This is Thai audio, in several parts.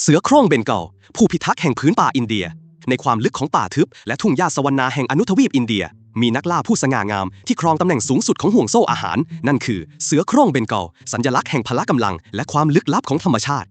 เสือโคร่งเบงกอลผู้พิทักษ์แห่งพื้นป่าอินเดีย ในความลึกของป่าทึบ และทุ่งหญ้าสวรรณาแห่งอนุทวีปอินเดีย มีนักล่าผู้สง่างามที่ครองตำแหน่งสูงสุดของห่วงโซ่อาหาร นั่นคือเสือโคร่งเบงกอลสัญลักษณ์แห่งพละกำลัง และความลึกลับของธรรมชาติ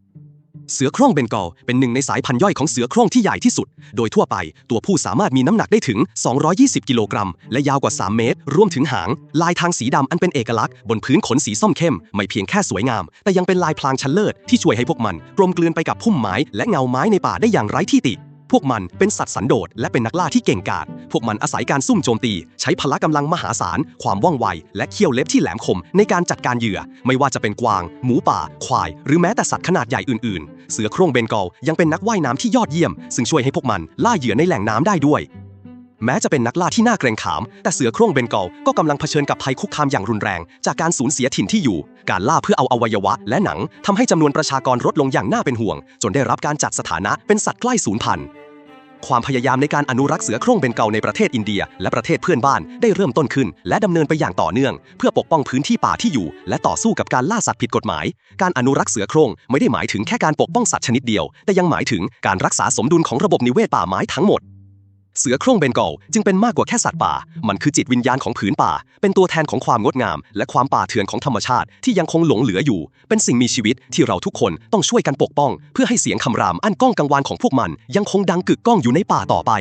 เสือโคร่งเบงกอลเป็นหนึ่งในสายพันธุ์ย่อยของเสือโคร่งที่ใหญ่ที่สุด โดยทั่วไปตัวผู้สามารถมีน้ำหนักได้ถึง 220 กิโลกรัม และยาวกว่า 3 เมตร รวมถึงหาง ลายทางสีดำอันเป็นเอกลักษณ์บนพื้นขนสีส้มเข้ม ไม่เพียงแค่สวยงาม แต่ยังเป็นลายพลางชั้นเลิศที่ช่วยให้พวกมันกลมกลืนไปกับพุ่มไม้และเงาไม้ในป่าได้อย่างไร้ที่ติ พวกมันเป็นสัตว์สันโดษและเป็นนักล่าที่เก่งกาจ พวกมันอาศัยการซุ่มโจมตี ใช้พละกำลังมหาศาล ความว่องไว และเขี้ยวเล็บที่แหลมคมในการจัดการเหยื่อ ไม่ว่าจะเป็นกวาง หมูป่า ควาย หรือแม้แต่สัตว์ขนาดใหญ่อื่นๆ เสือโคร่งเบงกอลยังเป็นนักว่ายน้ำที่ยอดเยี่ยม ซึ่งช่วยให้พวกมันล่าเหยื่อในแหล่งน้ำได้ด้วยแม้จะเป็นนักล่าที่น่าเกรงขาม แต่เสือโคร่งเบงกอลก็กำลังเผชิญกับภัยคุกคามอย่างรุนแรง จากการสูญเสียถิ่นที่อยู่ การล่าเพื่อเอาอวัยวะ และหนังทำให้จำนวนประชากรลดลงอย่างน่าเป็นห่วง จนได้รับการจัดสถานะเป็นสัตว์ใกล้สูญพันธุ์ ความพยายามในการอนุรักษ์เสือโคร่งเบงกอลในประเทศอินเดีย และประเทศเพื่อนบ้านได้เริ่มต้นขึ้น และดำเนินไปอย่างต่อเนื่อง เพื่อปกป้องพื้นที่ป่าที่อยู่ และต่อสู้กับการล่าสัตว์ผิดกฎหมาย การอนุรักษ์เสือโคร่งไม่ได้หมายถึงแค่การปกป้องสัตว์ชนิดเดียว แต่ยังหมายถึงการรักษาสมดุลของระบบนิเวศป่าไม้ทั้งหมด เสือโคร่งเบงกอลจึงเป็นมากกว่าแค่สัตว์ป่า มันคือจิตวิญญาณของผืนป่า เป็นตัวแทนของความงดงาม และความป่าเถื่อนของธรรมชาติที่ยังคงหลงเหลืออยู่ เป็นสิ่งมีชีวิตที่เราทุกคนต้องช่วยกันปกป้อง เพื่อให้เสียงคำรามอันก้องกังวานของพวกมัน ยังคงดังกึกก้องอยู่ในป่าต่อไป